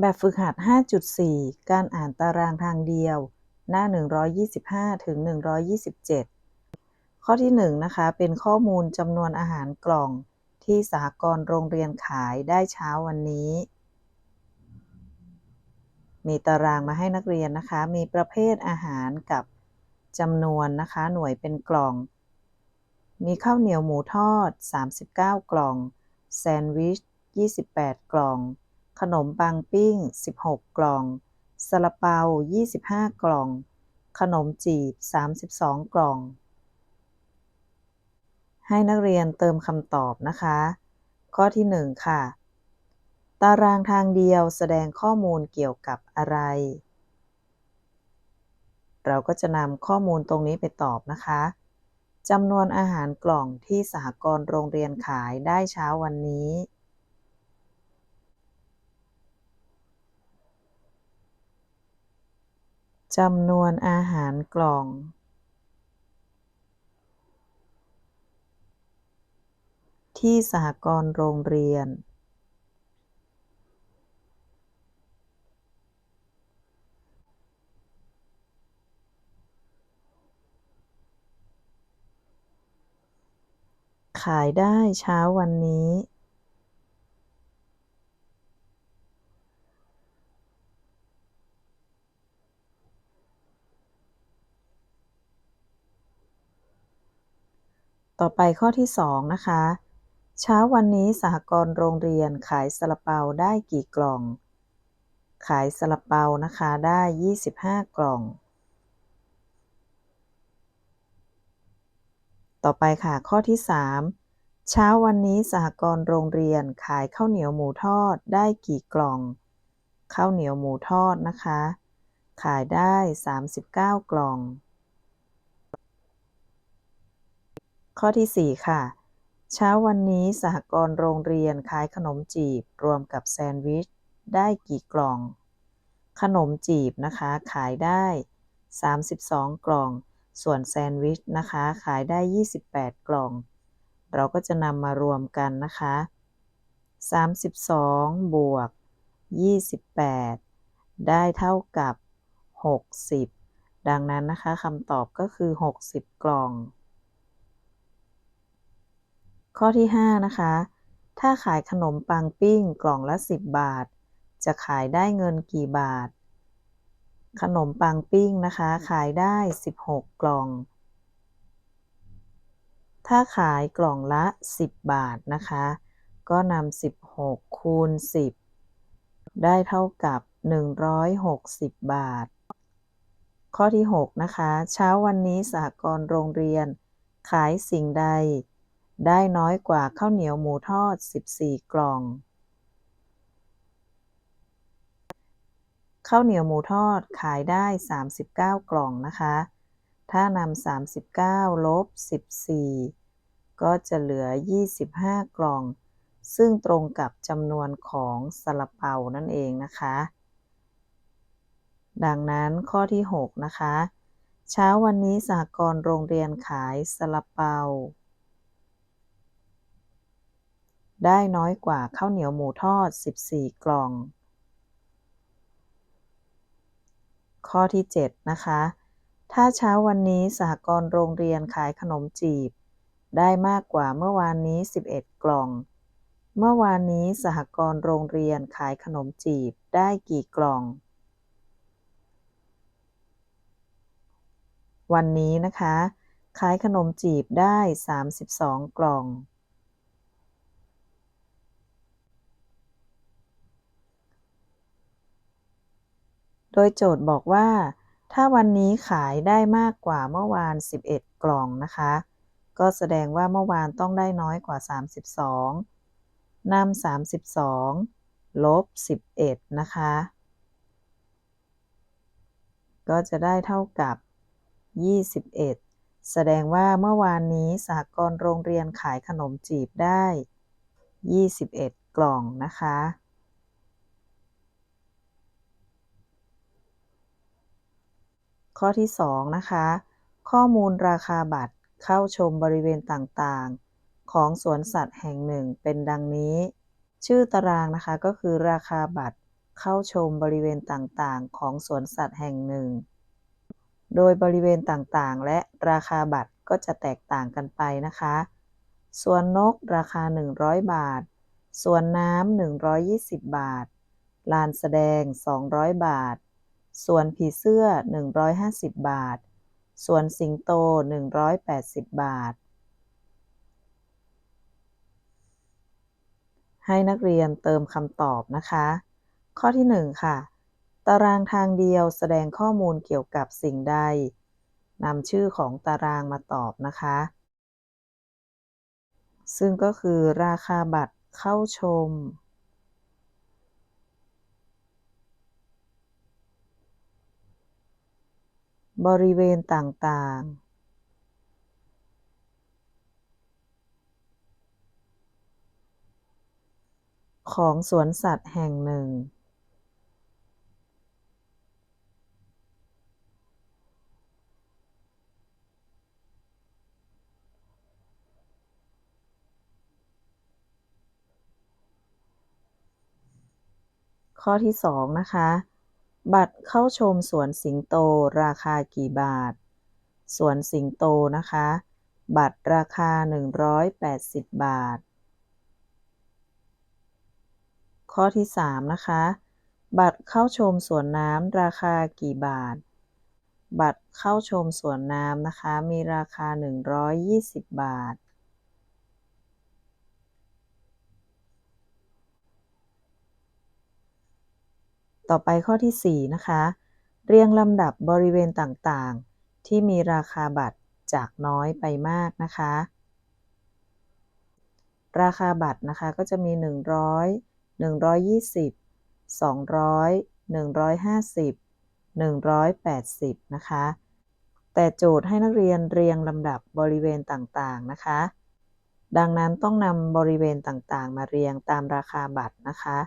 แบบฝึกหัด 5.4 การอ่านตารางทางเดียว หน้า 125 ถึง 127 ข้อที่ 1 นะคะ เป็นข้อมูลจำนวนอาหารกล่องที่สหกรณ์โรงเรียนขายได้เช้าวันนี้ มีตารางมาให้นักเรียนนะคะ มีประเภทอาหารกับจำนวนนะคะ หน่วยเป็นกล่อง มีข้าวเหนียวหมูทอด 39 กล่อง แซนด์วิช 28 กล่อง ขนมปังปิ้ง 16 กล่องซาลาเปา 25 กล่อง ขนมจีบ 32 กล่อง ให้นักเรียนเติมคำตอบนะคะ ข้อที่ 1 ค่ะ ตารางทางเดียวแสดงข้อมูลเกี่ยวกับอะไร เราก็จะนำข้อมูลตรงนี้ไปตอบนะคะจำนวนอาหารกล่องที่สหกรณ์โรงเรียนขายได้เช้าวันนี้ จำนวนอาหารกล่องที่สหกรณ์โรงเรียน ขายได้เช้าวันนี้ ต่อไปข้อที่ 2 นะคะ เช้าวันนี้สหกรณ์โรงเรียนขายซาลาเปาได้กี่กล่อง ขายซาลาเปานะคะได้ 25 กล่อง ต่อไปค่ะข้อที่ 3 เช้าวันนี้สหกรณ์โรงเรียนขายข้าวเหนียวหมูทอดได้กี่กล่อง ข้าวเหนียวหมูทอดนะคะ ขายได้ 39 กล่อง ข้อที่ 4 ค่ะ เช้าวันนี้สหกรณ์โรงเรียนขายขนมจีบรวมกับแซนด์วิช ได้กี่กล่อง ขนมจีบนะคะขายได้ 32 กล่อง ส่วนแซนด์วิชนะคะขายได้ 28 กล่อง เราก็จะนำมารวมกันนะคะ 32 บวก 28 ได้เท่ากับ 60 ดังนั้นนะคะคำตอบก็คือ 60 กล่อง ข้อที่ 5 นะคะ ถ้าขายขนมปังปิ้งกล่องละ 10 บาท จะขายได้เงินกี่บาท ขนมปังปิ้งนะคะ ขายได้ 16 กล่อง ถ้าขายกล่องละ 10 บาทนะคะ ก็นำ16 คูณ 10 ได้เท่ากับ 160 บาท ข้อที่ 6 นะคะ เช้าวันนี้สหกรณ์โรงเรียน ขายสิ่งใด ได้น้อยกว่าข้าวเหนียวหมูทอด 14 กล่อง ข้าวเหนียวหมูทอดขายได้ 39 กล่องนะคะ ถ้านำ39 ลบ 14 ก็จะเหลือ 25 กล่อง ซึ่งตรงกับจำนวนของซาลาเปานั่นเองนะคะ ดังนั้นข้อที่ 6 นะคะ เช้าวันนี้สหกรณ์โรงเรียนขายซาลาเปา ได้น้อยกว่าข้าวเหนียวหมูทอด 14 กล่อง ข้อที่ 7 นะคะ ถ้าเช้าวันนี้สหกรณ์โรงเรียนขายขนมจีบ ได้มากกว่าเมื่อวานนี้ 11 กล่อง เมื่อวานนี้สหกรณ์โรงเรียนขายขนมจีบได้กี่กล่อง วันนี้นะคะ ขายขนมจีบได้ 32 กล่อง โดยโจทย์บอกว่า ถ้าวันนี้ขายได้มากกว่าเมื่อวาน 11 กล่องนะคะ ก็แสดงว่าเมื่อวานต้องได้น้อยกว่า 32นำ32 ลบ 11 นะคะ ก็จะได้เท่ากับ 21แสดงว่าเมื่อวานนี้สหกรณ์โรงเรียนขายขนมจีบได้ 21 กล่องนะคะ ข้อที่ 2 นะคะ ข้อมูลราคาบัตรเข้าชมบริเวณต่างๆ ของสวนสัตว์แห่งหนึ่งเป็นดังนี้ ชื่อตารางนะคะก็คือราคาบัตรเข้าชมบริเวณต่างๆ ของสวนสัตว์แห่งหนึ่ง โดยบริเวณต่างๆ และราคาบัตรก็จะแตกต่างกันไปนะคะสวนนกราคา 100 บาทสวนน้ำ120 บาท ลานแสดง 200 บาท ส่วนผีเสื้อ 150 บาท ส่วนสิงโต 180 บาท ให้นักเรียนเติมคำตอบนะคะ ข้อที่ 1 ค่ะ ตารางทางเดียวแสดงข้อมูลเกี่ยวกับสิ่งใดนำชื่อของตารางมาตอบนะคะ ซึ่งก็คือราคาบัตรเข้าชม บริเวณต่างๆของสวนสัตว์แห่งหนึ่ง ข้อที่2นะคะ บัตรเข้าชมสวนสิงโตราคากี่บาท สวนสิงโตนะคะ บัตรราคา 180 บาท ข้อที่ 3 นะคะ บัตรเข้าชมสวนน้ำราคากี่บาท บัตรเข้าชมสวนน้ำนะคะ มีราคา 120 บาท ต่อไปข้อที่ 4 นะคะ เรียงลำดับบริเวณต่างๆ ที่มีราคาบัตรจากน้อยไปมากนะคะ ราคาบัตรนะคะก็จะมี 100 120 200 150 180 นะคะ แต่โจทย์ให้นักเรียนเรียงลำดับบริเวณต่างๆนะคะ ดังนั้นต้องนำบริเวณต่างๆ มาเรียงตามราคาบัตรนะคะ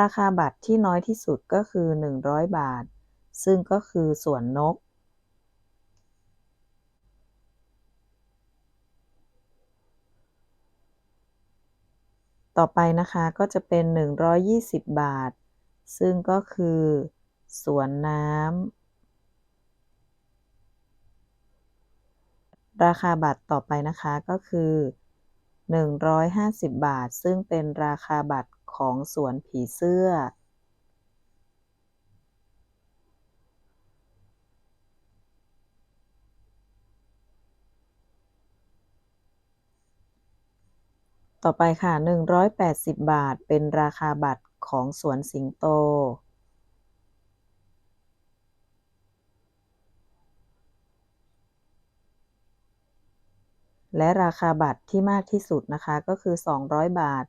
ราคาบัตรที่น้อยที่สุดก็คือ 100 บาท ซึ่งก็คือสวนนก ต่อไปนะคะก็จะเป็น 120 บาท ซึ่งก็คือสวนน้ำ ราคาบัตรต่อไปนะคะก็คือ 150 บาท ซึ่งเป็นราคาบัตร ของสวนผีเสื้อ ต่อไปค่ะ 180 บาทเป็นราคาบัตรของสวนสิงโตและราคาบัตรที่มากที่สุดนะคะก็คือ 200 บาท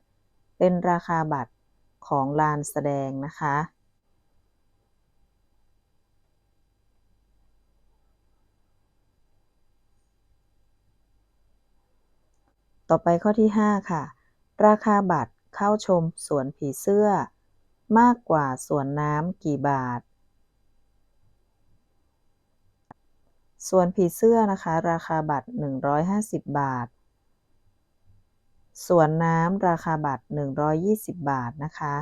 เป็นราคาบัตรของลานแสดงนะคะ ต่อไปข้อที่ 5 ค่ะ ราคาบัตรเข้าชมสวนผีเสื้อ มากกว่าสวนน้ำกี่บาทสวนผีเสื้อนะคะ ราคาบัตร 150 บาท สวนน้ำราคาบัตร 120 บาทนะคะ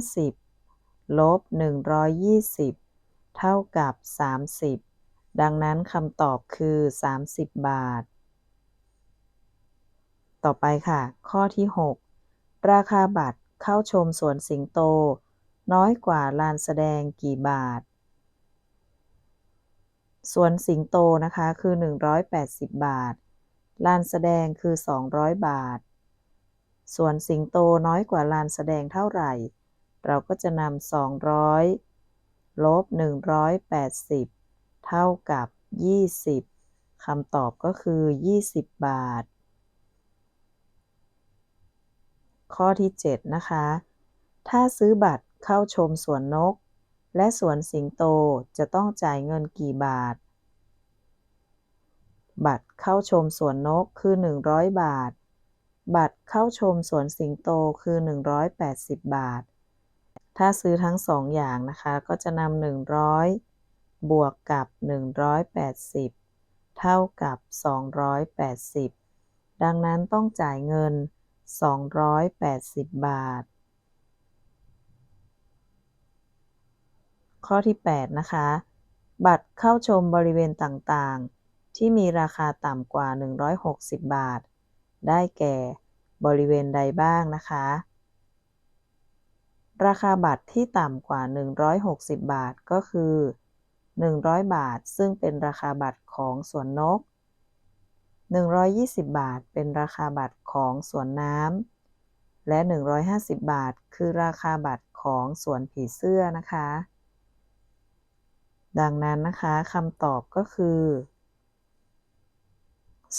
150 ลบ 120 เท่ากับ 30 ดังนั้นคำตอบคือ 30 บาท ต่อไปค่ะ ข้อที่ 6 ราคาบัตรเข้าชมสวนสิงโต น้อยกว่าลานแสดงกี่บาท สวนสิงโตนะคะคือ 180 บาท ลานแสดงคือ 200 บาท สวนสิงโตน้อยกว่าลานแสดงเท่าไหร่ เราก็จะนำ200ลบ180 เท่ากับ 20คำตอบก็คือ 20 บาท ข้อที่ 7 นะคะ ถ้าซื้อบัตรเข้าชมสวนนก และสวนสิงโตจะต้องจ่ายเงินกี่บาท บัตรเข้าชมสวนนกคือ 100 บาท บัตรเข้าชมสวนสิงโตคือ 180 บาท ถ้าซื้อทั้งสองอย่างนะคะ ก็จะนำ100 บวกกับ 180 เท่ากับ 280 ดังนั้นต้องจ่ายเงิน 280 บาท ข้อที่ 8 นะคะ บัตรเข้าชมบริเวณต่างๆ ที่มีราคาต่ำกว่า 160 บาท ได้แก่ บริเวณใดบ้างนะคะ ราคาบัตรที่ต่ำกว่า 160 บาทก็คือ 100 บาท ซึ่งเป็นราคาบัตรของสวนนก 120 บาท เป็นราคาบัตรของสวนน้ำและ 150 บาท คือราคาบัตรของสวนผีเสื้อนะคะ ดังนั้นนะคะคำตอบก็คือ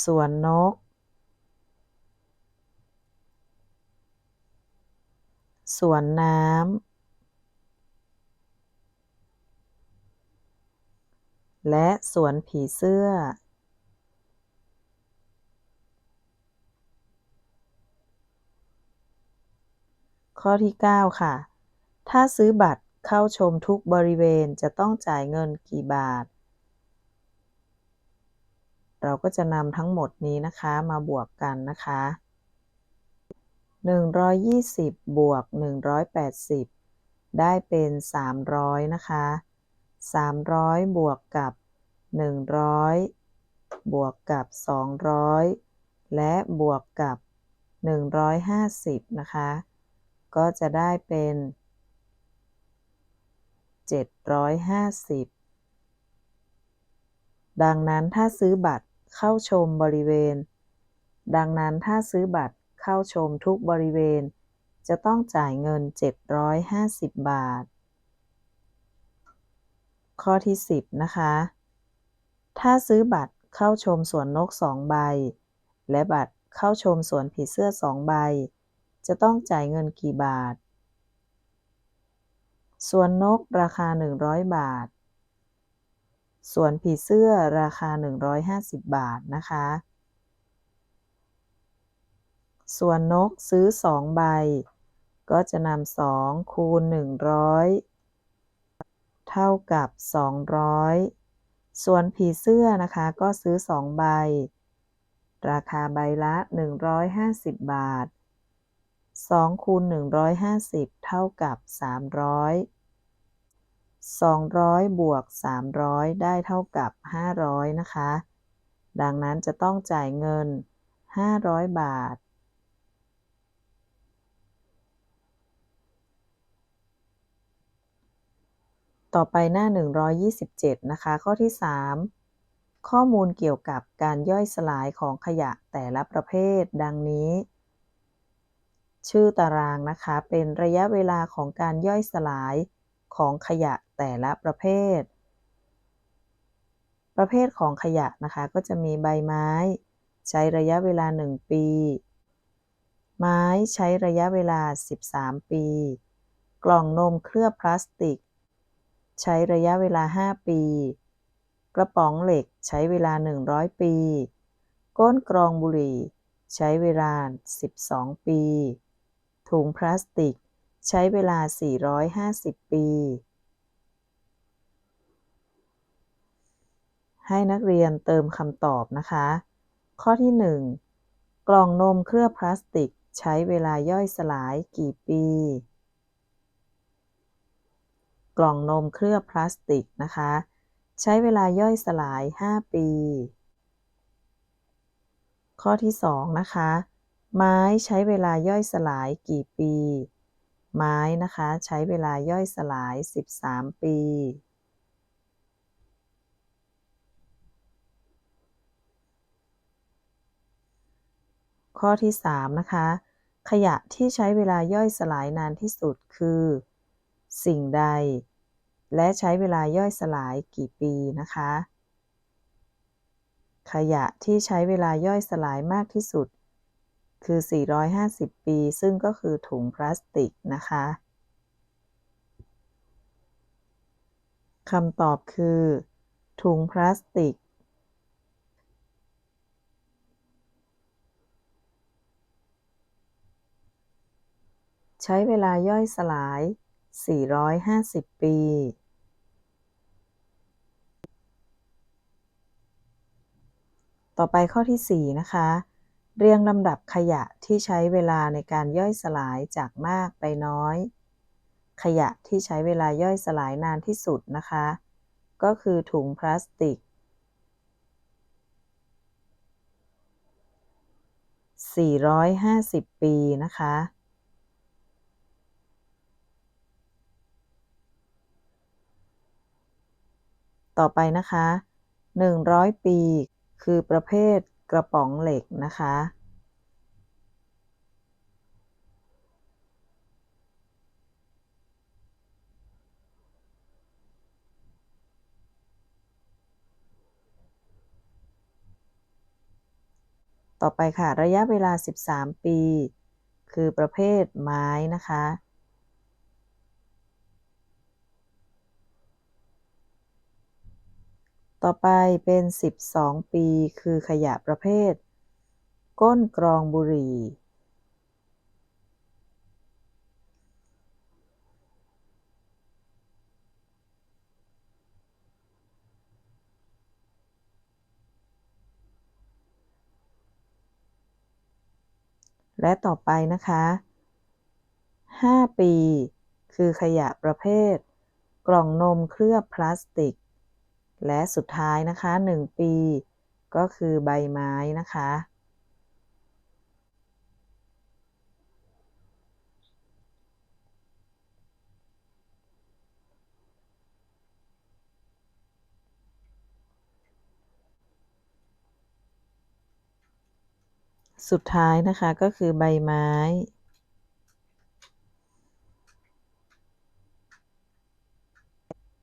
สวนนก สวนน้ำ และสวนผีเสื้อ ข้อที่ 9 ค่ะ ถ้าซื้อบัตร เข้าชมทุกบริเวณจะต้องจ่ายเงินกี่บาท เราก็จะนำทั้งหมดนี้นะคะมาบวกกันนะคะ 120 บวก 180 ได้เป็น 300 นะคะ 300 บวกกับ 100 บวกกับ 200 และบวกกับ 150 นะคะ ก็จะได้เป็น 750 ดังนั้นถ้าซื้อบัตรเข้าชมบริเวณ ดังนั้นถ้าซื้อบัตรเข้าชมทุกบริเวณ จะต้องจ่ายเงิน 750 บาท ข้อที่ 10 นะคะ ถ้าซื้อบัตรเข้าชมสวนนก 2 ใบ และบัตรเข้าชมสวนผีเสื้อ 2 ใบ จะต้องจ่ายเงินกี่บาท สวนนกราคา 100 บาท สวนผีเสื้อราคา 150 บาทนะคะส่วนนกซื้อ 2 ใบ ก็จะนำ2คูณ 100 เท่ากับ 200 ส่วนผีเสื้อนะคะก็ซื้อ 2 ใบ ราคาใบละ 150 บาท2คูณ150 เท่ากับ 300 200 บวก 300 ได้เท่ากับ 500 นะคะ ดังนั้นจะต้องจ่ายเงิน 500 บาท ต่อไปหน้า 127 นะคะ ข้อที่ 3 ข้อมูลเกี่ยวกับการย่อยสลายของขยะแต่ละประเภท ดังนี้ ชื่อตารางนะคะ เป็นระยะเวลาของการย่อยสลายของขยะ แต่ละประเภท ประเภทของขยะนะคะ ก็จะมีใบไม้ ใช้ระยะเวลา 1 ปี ไม้ใช้ระยะเวลา 13 ปี กล่องนมเคลือบพลาสติก ใช้ระยะเวลา 5 ปี กระป๋องเหล็กใช้เวลา 100 ปี ก้นกรองบุหรี่ ใช้เวลา 12 ปี ถุงพลาสติก ใช้เวลา 450 ปี ให้นักเรียนเติมคำตอบนะคะ ข้อที่ 1 กล่องนมเคลือบพลาสติกใช้เวลาย่อยสลายกี่ปี กล่องนมเคลือบพลาสติกนะคะ ใช้เวลาย่อยสลาย 5 ปี ข้อที่ 2 นะคะ ไม้ใช้เวลาย่อยสลายกี่ปี ไม้นะคะใช้เวลาย่อยสลาย 13 ปี ข้อที่ 3 นะคะ ขยะที่ใช้เวลาย่อยสลายนานที่สุดคือ สิ่งใด และใช้เวลาย่อยสลายกี่ปีนะคะ ขยะที่ใช้เวลาย่อยสลายมากที่สุด คือ 450 ปี ซึ่งก็คือถุงพลาสติกนะคะคำตอบคือ ถุงพลาสติก ใช้เวลาย่อยสลาย 450 ปี ต่อไปข้อที่ 4 นะคะ เรียงลำดับขยะที่ใช้เวลาในการย่อยสลายจากมากไปน้อย ขยะที่ใช้เวลาย่อยสลายนานที่สุดนะคะ ก็คือถุงพลาสติก 450 ปีนะคะ ต่อไปนะคะ 100 ปี คือประเภทกระป๋องเหล็กนะคะ ต่อไปค่ะ ระยะเวลา 13 ปี คือประเภทไม้นะคะ ต่อไปเป็น 12 ปี คือขยะประเภท ก้นกรองบุหรี่ และต่อไปนะคะ 5 ปี คือขยะประเภท กล่องนมเคลือบพลาสติก และสุดท้ายนะคะ 1 ปี ก็คือใบไม้นะคะ สุดท้ายนะคะก็คือใบไม้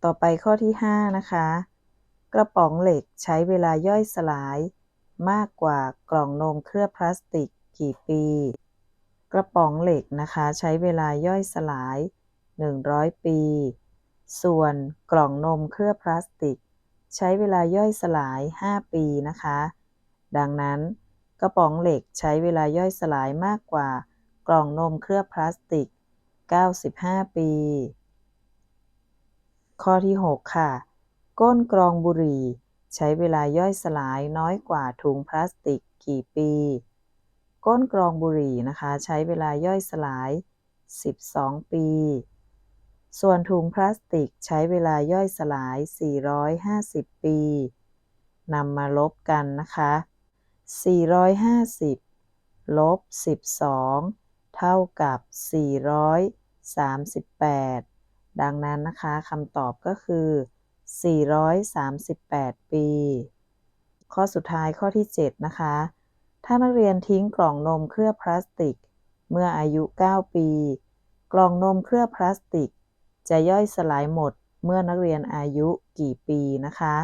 ต่อไปข้อที่ 5 นะคะ กระป๋องเหล็กใช้เวลาย่อยสลาย มากกว่ากล่องนมเคลือบพลาสติกกี่ปี กระป๋องเหล็กนะคะใช้เวลาย่อยสลาย 100 ปี ส่วนกล่องนมเคลือบพลาสติก ใช้เวลาย่อยสลาย 5 ปีนะคะ ดังนั้น กระป๋องเหล็กใช้เวลาย่อยสลายมากกว่ากล่องนมเคลือบพลาสติก 95 ปี ข้อที่ 6 ค่ะ ก้นกรองบุหรี่ ใช้เวลาย่อยสลายน้อยกว่าถุงพลาสติกกี่ปี ก้นกรองบุหรี่นะคะ ใช้เวลาย่อยสลาย 12 ปี ส่วนถุงพลาสติกใช้เวลาย่อยสลาย 450 ปีนำมาลบกันนะคะ 450 ลบ 12 เท่ากับ 438 ดังนั้นนะคะคำตอบก็คือ 438 ปี ข้อสุดท้ายข้อที่ 7 นะคะ ถ้านักเรียนทิ้งกล่องนมเคลือบพลาสติก เมื่ออายุ 9 ปี กล่องนมเคลือบพลาสติก จะย่อยสลายหมดเมื่อนักเรียนอายุกี่ปีนะคะ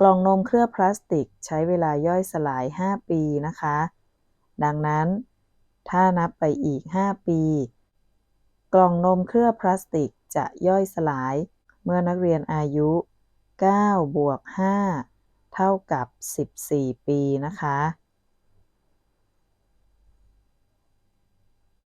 กล่องนมเคลือบพลาสติกใช้เวลาย่อยสลาย 5 ปีนะคะ ดังนั้น ถ้านับไปอีก 5 ปี กล่องนมเคลือบพลาสติกจะย่อยสลาย เมื่อนักเรียนอายุ9บวก5เท่ากับ 14 ปีนะคะ